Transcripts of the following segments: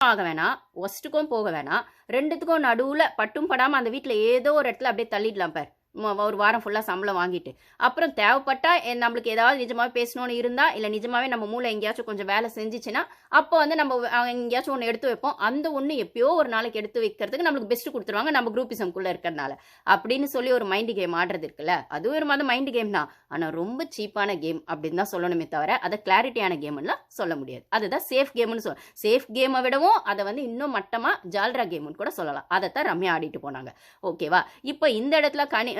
ஆக வேணாம் ஒஸ்ட்டுக்கும் போக வேணாம் ரெண்டுத்துக்கும் நடுவில் பட்டும் படாமல் அந்த வீட்டில் ஏதோ ஒரு இடத்துல அப்படியே தள்ளிடலாம் பார். ஒரு வாரம் ஃபுல்லாக சம்பளம் வாங்கிட்டு. அப்புறம் தேவைப்பட்டால் நம்மளுக்கு ஏதாவது நிஜமாகவே பேசணும்னு இருந்தால் இல்லை நிஜமாகவே நம்ம மூளை எங்கேயாச்சும் கொஞ்சம் வேலை செஞ்சுச்சுன்னா அப்போ வந்து நம்ம எங்கேயாச்சும் ஒன்று எடுத்து வைப்போம். அந்த ஒன்று எப்பயோ ஒரு நாளைக்கு எடுத்து வைக்கிறதுக்கு நம்மளுக்கு பெஸ்ட்டு கொடுத்துருவாங்க நம்ம குரூப்பிசம்குள்ளே இருக்கிறனால அப்படின்னு சொல்லி ஒரு மைண்டு கேம் ஆடுறது இருக்குல்ல அதுவும் ஒரு மாதிரி மைண்டு கேம் தான். ஆனால் ரொம்ப சீப்பான கேம் அப்படின்னு தான் சொல்லணுமே தவிர அதை கிளாரிட்டியான கேம்லாம் சொல்ல முடியாது. அதுதான் சேஃப் கேம்னு சொல் சேஃப் கேமை விடவும் அதை வந்து இன்னும் மட்டமாக ஜால்ரா கேம்னு கூட சொல்லலாம். அதை தான் ரம்யா ஆடிட்டு போனாங்க. ஓகேவா? இப்போ இந்த இடத்துல கனி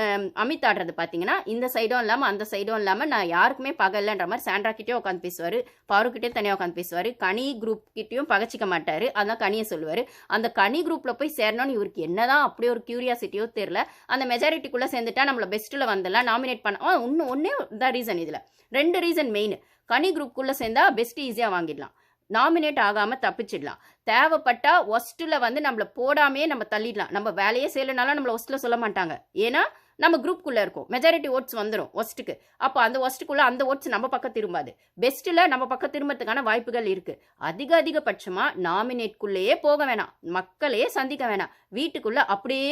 அமித் ஆடுறது பார்த்தீங்கன்னா இந்த சைடும் இல்லாமல் அந்த சைடும் இல்லாமல் நான் யாருக்குமே பகலன்ற மாதிரி சாண்ட்ரா உட்காந்து பேசுவார். பாருக்கிட்டே தனியாக உட்காந்து பேசுவார். கனி குரூப் கிட்டேயும் பகச்சிக்க மாட்டார். அதான் கனியை சொல்லுவார். அந்த கனி குரூப்பில் போய் சேரணும்னு இவருக்கு என்னதான் அப்படி ஒரு கியூரியாசிட்டியோ தெரில அந்த மெஜாரிட்டிக்குள்ளே சேர்ந்துட்டா நம்மள பெஸ்ட்டில் வந்துடலாம். நாமினேட் பண்ண இன்னும் ஒன்றே தான் ரீசன் இதில். ரெண்டு ரீசன் மெயின் கனி குரூப்புக்குள்ளே சேர்ந்தால் பெஸ்ட்டு ஈஸியாக வாங்கிடலாம். நாமினேட் ஆகாமல் தப்பிச்சிடலாம். தேவைப்பட்டா ஒஸ்ட்டில் வந்து நம்மளை போடாமையே நம்ம தள்ளிடலாம். நம்ம வேலையே செய்யலைனாலும் நம்மளை ஒஸ்ட்டில் சொல்ல மாட்டாங்க. ஏன்னா நம்ம குரூப்புக்குள்ளே இருக்கும். மெஜாரிட்டி ஓட்ஸ் வந்துடும் ஒஸ்ட்டுக்கு அப்போ அந்த ஒஸ்ட்டுக்குள்ளே அந்த ஓட்ஸ் நம்ம பக்கம் திரும்பாது. பெஸ்ட்டில் நம்ம பக்கம் திரும்பத்துக்கான வாய்ப்புகள் இருக்குது அதிக அதிகபட்சமாக நாமினேட்குள்ளேயே போக வேணாம். மக்களையே சந்திக்க வேணாம். வீட்டுக்குள்ளே அப்படியே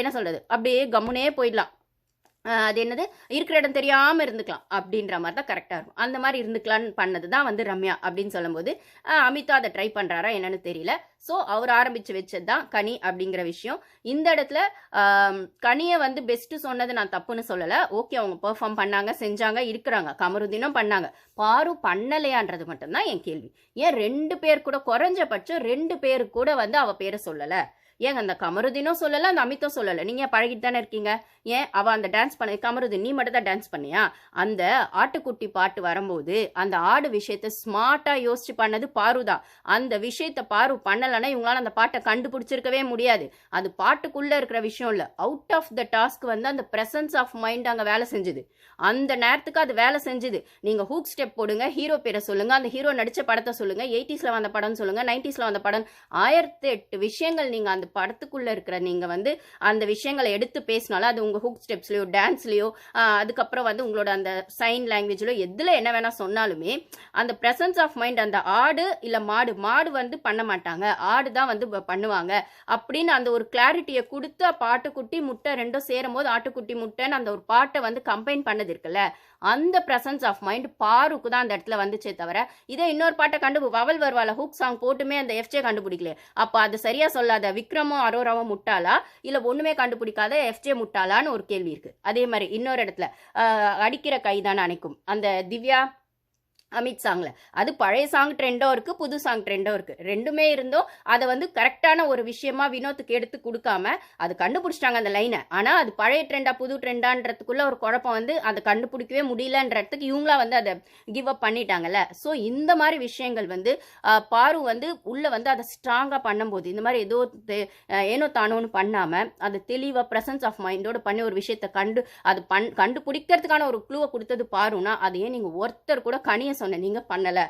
என்ன சொல்கிறது அப்படியே கம்முனே போயிடலாம். அது என்னது? இருக்கிற இடம் தெரியாமல் இருந்துக்கலாம். அப்படின்ற மாதிரி தான் கரெக்டாக இருக்கும். அந்த மாதிரி இருந்துக்கலான்னு பண்ணது தான் வந்து ரம்யா அப்படின்னு சொல்லும்போது அமிதா அதை ட்ரை பண்ணுறாரா என்னன்னு தெரியல. ஸோ அவர் ஆரம்பித்து வச்சது தான் கனி அப்படிங்கிற விஷயம். இந்த இடத்துல கனியை வந்து பெஸ்ட்டு சொன்னது நான் தப்புன்னு சொல்லலை. ஓகே அவங்க பெர்ஃபார்ம் பண்ணாங்க செஞ்சாங்க இருக்கிறாங்க. கமருதீனும் பண்ணாங்க. பாரு பண்ணலையான்றது மட்டும்தான் என் கேள்வி. ஏன் ரெண்டு பேர் கூட குறைஞ்சபட்சம் ரெண்டு பேர் கூட வந்து அவள் பேரை சொல்லலை? ஏங்க அந்த கமருதினும் சொல்லலை அந்த அமித்தும் சொல்லலை. நீங்கள் பழகிட்டு தானே இருக்கீங்க? ஏன்? அவள் அந்த டான்ஸ் பண்ண கமருதின் நீ மட்டும் தான் டான்ஸ் பண்ணியா? அந்த ஆட்டுக்குட்டி பாட்டு வரும்போது அந்த ஆடு விஷயத்த ஸ்மார்ட்டாக யோசிச்சு பண்ணது பாரு தான். அந்த விஷயத்த பாரு பண்ணலைன்னா இவங்களால அந்த பாட்டை கண்டுபிடிச்சிருக்கவே முடியாது. அது பாட்டுக்குள்ளே இருக்கிற விஷயம் இல்லை. அவுட் ஆஃப் த டாஸ்க் வந்து அந்த ப்ரெசன்ஸ் ஆஃப் மைண்ட் அங்கே வேலை செஞ்சுது. அந்த நேரத்துக்கு அது வேலை செஞ்சுது. நீங்கள் ஹூக் ஸ்டெப் போடுங்க ஹீரோ பேரை சொல்லுங்கள் அந்த ஹீரோ நடித்த படத்தை சொல்லுங்கள் எயிட்டிஸில் வந்த படம்னு சொல்லுங்கள் நைன்டிஸில் வந்த படம். ஆயிரத்தி எட்டு விஷயங்கள் நீங்கள் அந்த படத்துக்குள்ளே இருக்கிற நீங்கள் வந்து அந்த விஷயங்களை எடுத்து பேசினாலும் அது உங்கள் ஹுக் ஸ்டெப்ஸ்லையோ டான்ஸ்லையோ அதுக்கப்புறம் வந்து உங்களோட அந்த சைன் லாங்குவேஜ்லையோ எதில் என்ன வேணால் சொன்னாலுமே அந்த ப்ரெசன்ஸ் ஆஃப் மைண்ட் அந்த ஆடு இல்லை மாடு மாடு வந்து பண்ண மாட்டாங்க. ஆடு தான் வந்து பண்ணுவாங்க. அப்படின்னு அந்த ஒரு கிளாரிட்டியை கொடுத்து பாட்டுக்குட்டி முட்டை ரெண்டும் சேரும் போது ஆட்டுக்குட்டி முட்டைன்னு அந்த ஒரு பாட்டை வந்து கம்பைன் பண்ணது இருக்குல்ல அந்த ப்ரெசன்ஸ் ஆஃப் மைண்ட் பாருக்கு தான் அந்த இடத்துல வந்துச்சே தவிர இதே இன்னொரு பாட்டை கண்டு வவல் வருவால ஹூக் சாங் போட்டுமே அந்த எஃப்ஜே கண்டுபிடிக்கல அப்போ அது சரியாக சொல்லாத விக்ரம் விக்ரமும் அரோராவும் முட்டாளா? இல்லை ஒன்றுமே கண்டுபிடிக்காத எஃப்ஜே முட்டாளான்னு ஒரு கேள்வி இருக்கு. அதே மாதிரி இன்னொரு இடத்துல அடிக்கிற கைதான் அணைக்கும். அந்த திவ்யா அமித் சாங்ல. அது பழைய சாங் ட்ரெண்டும் இருக்கு புது சாங் ட்ரெண்டும் இருக்கு. ரெண்டுமே இருந்தும் அதை வந்து கரெக்டான ஒரு விஷயமா வினோத்துக்கு எடுத்து கொடுக்காம அது கண்டுபிடிச்சிட்டாங்க அந்த லைனை. ஆனா அது பழைய ட்ரெண்டா புது ட்ரெண்டான்றதுக்குள்ள ஒரு குழப்பம் வந்து அதை கண்டுபிடிக்கவே முடியலன்றதுக்கு இவங்களா வந்து அதை கிவ் அப் பண்ணிட்டாங்கல்ல. ஸோ இந்த மாதிரி விஷயங்கள் வந்து பாரு வந்து உள்ள வந்து அதை ஸ்ட்ராங்கா பண்ணும்போது இந்த மாதிரி ஏதோ தெ- ஏனோ தானோன்னு பண்ணாம அது தெளிவா பிரசன்ஸ் ஆஃப் மைண்டோட பண்ணி ஒரு விஷயத்தை கண்டு அது பண் கண்டுபிடிக்கிறதுக்கான ஒரு குழுவை கொடுத்தது பாருன்னா அது ஏன் நீங்க ஒருத்தர் கூட கனிய சொன்னேன் நீங்க பண்ணல.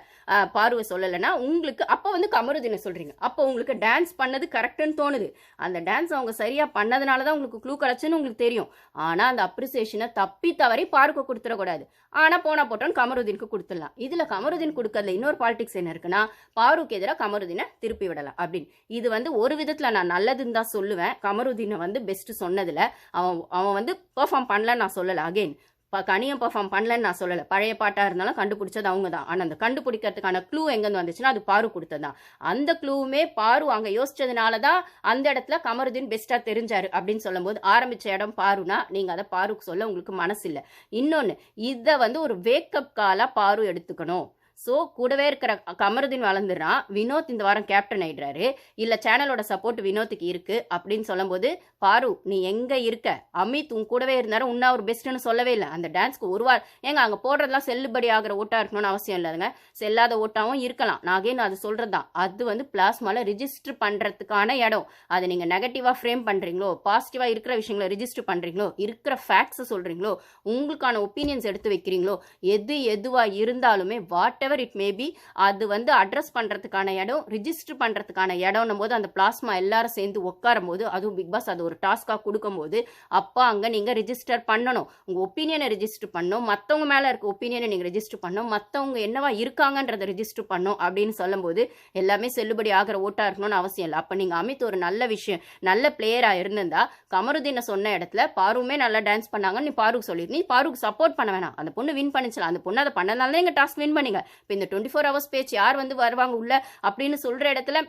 பார்வை சொல்லலைன்னா உங்களுக்கு அப்போ வந்து கமருதினை சொல்றீங்க? அப்போ உங்களுக்கு டான்ஸ் பண்ணது கரெக்டுன்னு தோணுது. அந்த டான்ஸ் அவங்க சரியா பண்ணதுனால தான் உங்களுக்கு க்ளூ கிடச்சுன்னு உங்களுக்கு தெரியும். ஆனால் அந்த அப்ரிசியேஷனை தப்பி தவறி பார்க்க கொடுத்துடக்கூடாது. ஆனா போனா போட்டோன்னு கமருதீனுக்கு கொடுத்துடலாம். இதில் கமருதீன் கொடுக்கறதுல இன்னொரு பாலிடிக்ஸ் என்ன இருக்குன்னா பாருக்கு எதிராக கமருதீனை திருப்பி விடலாம் அப்படின்னு. இது வந்து ஒரு விதத்தில் நான் நல்லதுன்னு தான் சொல்லுவேன். கமருதீனை வந்து பெஸ்ட் சொன்னதில் அவன் அவன் வந்து பெர்ஃபார்ம் பண்ணலன்னு நான் சொல்லலை. அகைன் கனியம் பெர்ஃபார்ம் பண்ணலன்னு நான் சொல்லலை. பழைய பாட்டாக இருந்தாலும் கண்டுபிடிச்சது அவங்க தான் ஆனால் அந்த கண்டுபிடிக்கிறதுக்கான க்ளூ எங்கேருந்து வந்துச்சுன்னா அது பாரு கொடுத்தது தான் அந்த க்ளூவுமே பாரு அங்கே யோசிச்சதுனால தான் அந்த இடத்துல கமருதீன் பெஸ்ட்டாக தெரிஞ்சார் அப்படின்னு சொல்லும்போது ஆரம்பிச்ச இடம் பாருனா நீங்கள் அதை பாருக்கு சொல்ல உங்களுக்கு மனசு இல்லை இன்னொன்று இதை வந்து ஒரு வேக்கப் காலாக பாரு எடுத்துக்கணும். ஸோ கூடவே இருக்கிற கமருதீன் வளர்ந்துடுறான். வினோத் இந்த வாரம் கேப்டன் ஆயிடுறாரு. இல்லை சேனலோட சப்போர்ட் வினோத்துக்கு இருக்குது அப்படின்னு சொல்லும்போது பாரு நீ எங்கே இருக்க? அமித் உன் கூடவே இருந்தாரு உன்னா ஒரு பெஸ்ட்னு சொல்லவே இல்லை. அந்த டான்ஸ்க்கு ஒரு வாரம் ஏங்க அங்கே போடுறதுலாம் செல்லுபடி ஆகிற ஓட்டாக இருக்கணும்னு அவசியம் இல்லைங்க. செல்லாத ஓட்டாவும் இருக்கலாம். நான் அது சொல்கிறது தான். அது வந்து பிளாஸ்மாவில் ரிஜிஸ்டர் பண்ணுறதுக்கான இடம். அதை நீங்கள் நெகட்டிவாக ஃப்ரேம் பண்ணுறீங்களோ பாசிட்டிவாக இருக்கிற விஷயங்களை ரிஜிஸ்டர் பண்ணுறீங்களோ இருக்கிற ஃபேக்ட்ஸை சொல்கிறீங்களோ உங்களுக்கான ஒப்பீனியன்ஸ் எடுத்து வைக்கிறீங்களோ எது எதுவாக இருந்தாலுமே வாட் எவர் இட் மேபி அது வந்து அட்ரஸ் பண்ணுறதுக்கான இடம் ரிஜிஸ்டர் பண்ணுறதுக்கான இடம்னும் போது அந்த பிளாஸ்மா எல்லாரும் சேர்ந்து உட்காரும் போது அதுவும் பிக் பாஸ் அது ஒரு டாஸ்காக கொடுக்கும்போது அப்போ அங்கே நீங்கள் ரிஜிஸ்டர் பண்ணணும். உங்கள் ஒப்பீனியனை ரிஜிஸ்டர் பண்ணணும். மற்றவங்க மேலே இருக்க ஒப்பீனியனை நீங்கள் ரிஜிஸ்டர் பண்ணணும். மற்றவங்க என்னவா இருக்காங்கன்றதை ரிஜிஸ்டர் பண்ணணும் அப்படின்னு சொல்லும்போது எல்லாமே செல்லுபடி ஆகிற ஓட்டாக இருக்கணும்னு அவசியம் இல்லை. அப்போ நீங்கள் அமித் ஒரு நல்ல விஷயம் நல்ல பிளேயராக இருந்திருந்தா கமருதீனை சொன்ன இடத்துல பாருமே நல்லா டான்ஸ் பண்ணாங்கன்னு நீ பாருக்கு சொல்லி நீ பாருக்கு சப்போர்ட் பண்ண வேணாம். அந்த பொண்ணு வின் பண்ணிச்சலாம் அந்த பொண்ணு அதை பண்ணனால தான் எங்கள் டாஸ்க் வின் பண்ணிங்க. இப்போ இந்த டுவெண்ட்டி ஃபோர் ஹவர்ஸ் பேச்சு யார் வந்து வருவாங்க உள்ள அப்படின்னு சொல்கிற இடத்துல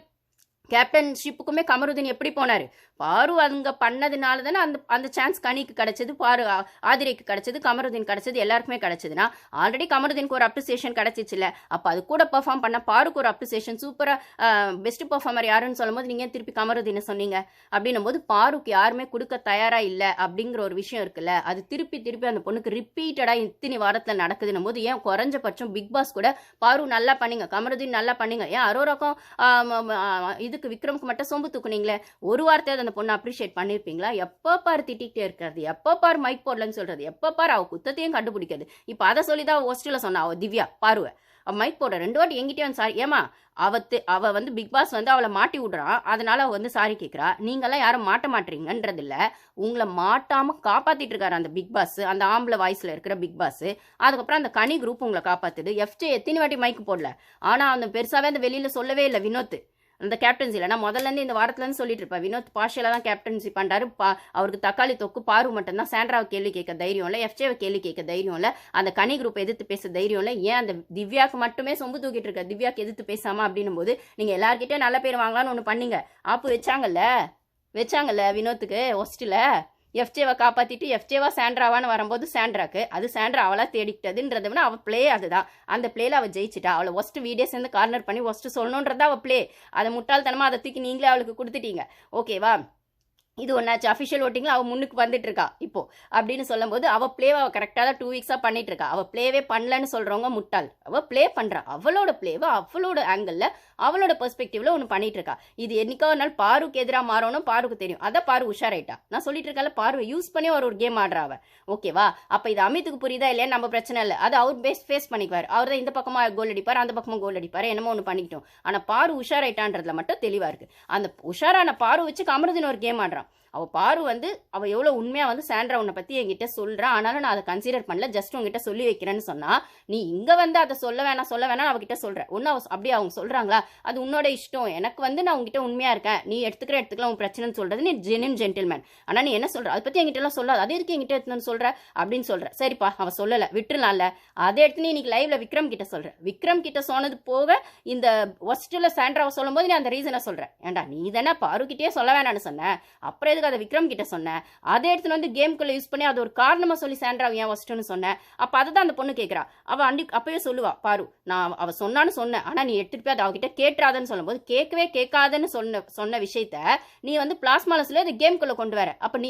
கேப்டன்ஷிப்புக்குமே கமருதீன் எப்படி போனார்? பாரு அங்கே பண்ணதுனால தானே அந்த அந்த சான்ஸ் கனிக்கு கிடச்சது பாரு ஆதிரைக்கு கிடைச்சது கமருதீன் கிடச்சது எல்லாருக்குமே கிடச்சதுன்னா ஆல்ரெடி கமருதீனுக்கு ஒரு அப்ரிசியேஷன் கிடச்சிச்சுல அப்போ அது கூட பெர்ஃபார்ம் பண்ண பாருக்கு ஒரு அப்ரிசியேஷன் சூப்பராக பெஸ்ட் பெர்ஃபார்மர் யாருன்னு சொல்லும்போது நீங்கள் திருப்பி கமருதீனை சொன்னீங்க? அப்படின்னும் போது பாருக்கு யாருமே கொடுக்க தயாராக இல்லை அப்படிங்கிற ஒரு விஷயம் இருக்குல்ல அது திருப்பி திருப்பி அந்த பொண்ணுக்கு ரிப்பீட்டடாக இத்தனை வாரத்தில் நடக்குதுன்னும் போது ஏன் குறைஞ்சபட்சம் பிக் பாஸ் கூட பாரு நல்லா பண்ணிங்க கமருதீன் நல்லா பண்ணிங்க ஏன் அரோராக்கும் இது ஆம், விக்ரமுக்கு மட்டும் சொம்பு தூக்குனீங்களே ஒரு வார்த்தையாவது அந்த பொண்ணை அப்ரிஷியேட் பண்ணியிருப்பீங்களா எப்போ பார் திட்டிகிட்டே இருக்கிறது? எப்போ பார் மைக் போடலன்னு சொல்கிறது எப்போ பார் அவள் குத்தத்தையும் கண்டுபிடிக்காது இப்போ அதை சொல்லி தான் ஹோஸ்டலில் சொன்னா அவள் திவ்யா பாருவ. அவள் மைக் போட ரெண்டு வாட்டி எங்கிட்டே வந்து சாரி ஏமா அவத்து அவள் வந்து பிக் பாஸ் வந்து அவளை மாட்டி விடுறான் அதனால அவள் வந்து சாரி கேட்குறா நீங்களாம் யாரும் மாட்ட மாட்டீங்கன்றது இல்லை உங்களை மாட்டாமல் காப்பாற்றிட்டு இருக்காரு அந்த பிக் பாஸ் அந்த ஆம்பளை வாய்ஸில் இருக்கிற பிக் பாஸ் அதுக்கப்புறம் அந்த கனி குரூப் உங்களை காப்பாற்றுது எஃப்ஜே எத்தனை வாட்டி மைக் போடல? ஆனால் அந்த பெருசாகவே அந்த வெளியில் சொல்லவே இல்லை வினோத் அந்த கேப்டன்சியில் நான் முதல்லேருந்து இந்த வாரத்துலேருந்து சொல்லிட்டு இருப்பேன். வினோத் பார்ஷியலாக தான் கேப்டன்சி பண்ணுறாரு பா அவருக்கு தக்காளி தொக்கு பாரு மட்டும்தான். சாண்ட்ராவை கேள்வி கேட்க தைரியம் இல்லை எஃப்ஜேவை கேள்வி கேட்க தைரியம் இல்லை அந்த கனி குரூப் எதிர்த்து பேச தைரியம் இல்லை ஏன் அந்த திவ்யாக்கு மட்டுமே சொம்பு தூக்கிட்டு இருக்க? திவ்யாக்கு எதிர்த்து பேசாம அப்படின்னும் போது நீங்கள் எல்லாருக்கிட்டே நல்ல பேர் வாங்கலாம்னு ஒன்று பண்ணீங்க. ஆப்பு வச்சாங்கல்ல? வச்சாங்கல்ல வினோத்துக்கு? ஹொஸ்டில் எஃப்ஜேவை காப்பாற்றிட்டு எஃப்ஜேவா சாண்ட்ராவான்னு வரும்போது சாண்ட்ராக்கு. அது சாண்ட்ரா அவளாக தேடிக்கிட்டதுன்றத விட அவள் ப்ளே அதுதான். அந்த பிளேல அவள் ஜெயிச்சிட்டா. அவளை ஒஸ்ட் வீடியோ சேர்ந்து கார்னர் பண்ணி ஒஸ்ட் சொல்லணுன்றதா அவள் பிளே அதை முட்டாள்தனமாக அதை தூக்கி நீங்களே அவளுக்கு கொடுத்துட்டீங்க. ஓகேவா இது ஒன்றாச்சு அஃபிஷியல் ஓட்டிங்கில் அவள் முன்னுக்கு வந்துட்டு இருக்கா. இப்போ அப்படின்னு சொல்லும்போது அவள் ப்ளேவை அவள் கரெக்டாக தான் டூ வீக்ஸாக பண்ணிட்டு இருக்கா. அவள் ப்ளேவே பண்ணலன்னு சொல்கிறவங்க முட்டாள். அவள் ப்ளே பண்ணுறா அவளோட பிளேவை அவளோட ஆங்கிளில் அவளோட பெர்ஸ்பெக்டிவ்ல ஒன்று பண்ணிட்டு இருக்கா இது என்னைக்கோ ஒரு நாள் பாருக்கு எதிராக மாறணும் பாருக்கு தெரியும். அதான் பாரு உஷாராயிட்டா. நான் சொல்லிட்டு இருக்கல பாரு யூஸ் பண்ணி ஒரு ஒரு கேம் ஆடுறா அவ ஓகேவா அப்போ இது அமித்துக்கு புரியுதா இல்லையா நம்ம பிரச்சனை இல்லை. அது அவர் பேஸ் ஃபேஸ் பண்ணிக்குவார். அவர் தான் இந்த பக்கமாக கோல் அடிப்பார் அந்த பக்கமாக கோல் அடிப்பார் என்னமோ ஒன்று பண்ணிக்கிட்டோம். ஆனால் பாரு உஷாராயிட்டான்றதுல மட்டும் தெளிவாக இருக்கு. அந்த உஷாரான பாரு வச்சு கமருதின் ஒரு கேம் ஆடுறான். அவள் பாரு வந்து அவள் எவ்வளோ உண்மையாக வந்து சாண்ட்ரா உன்னை பற்றி என்கிட்ட சொல்கிறான் ஆனாலும் நான் அதை கன்சிடர் பண்ணல. ஜஸ்ட் உங்ககிட்ட சொல்லி வைக்கிறேன்னு சொன்னால் நீ இங்கே வந்து அதை சொல்ல வேணாம் சொல்ல வேணாம் அவகிட்ட சொல்கிறேன் ஒன்று அவ அப்படியே அவங்க சொல்கிறாங்களா அது உன்னோட இஷ்டம். எனக்கு வந்து நான் உங்ககிட்ட உண்மையாக இருக்கேன். நீ எடுத்துக்கிற எடுத்துக்கலாம் உன் பிரச்சனைன்னு சொல்கிறது நீ ஜெனின் ஜென்டில்மேன் ஆனால் நீ என்ன சொல்கிற அதை பற்றி என்கிட்டலாம் சொல்லாது. அதே இருக்கு என்கிட்ட எடுத்துன்னு சொல்கிற அப்படின்னு சொல்கிறேன் சரிப்பா அவன் சொல்லலை. விட்டுருலாம்ல அதை எடுத்து நீ இன்னைக்கு லைவ்ல விக்ரம் கிட்ட சொல்கிறேன் விக்ரம் கிட்ட சொன்னது போக இந்த ஒஸ்டில் சாண்ட்ராவை சொல்லும்போது நீ அந்த ரீசனை சொல்கிறேன் ஏன்டா நீ தானே பாருக்கிட்டே சொல்ல வேணாம்னு சொன்னேன் அப்புறம் எதுக்கு அதை விக்ரம் கிட்ட சொன்னேன். அதை எடுத்துன்னு வந்து கேம்குள்ள யூஸ் பண்ணி அது ஒரு காரணமா சொல்லி சாண்ட்ராவை ஏன் ஃபஸ்ட்டுன்னு சொன்னேன். அப்ப அதை தான் அந்த பொண்ணு கேட்கறா அவ அண்டி அப்பவே சொல்லுவா பாரு நான் அவ சொன்னான்னு சொன்னேன். ஆனா நீ எடுத்துட்டு போய் அதை அவகிட்ட கேட்டுறாதன்னு சொல்லும்போது கேட்கவே கேட்காதன்னு சொன்ன சொன்ன விஷயத்த நீ வந்து பிளாஸ்மால சொல்லி கேம்குள்ள கொண்டு வர. அப்ப நீ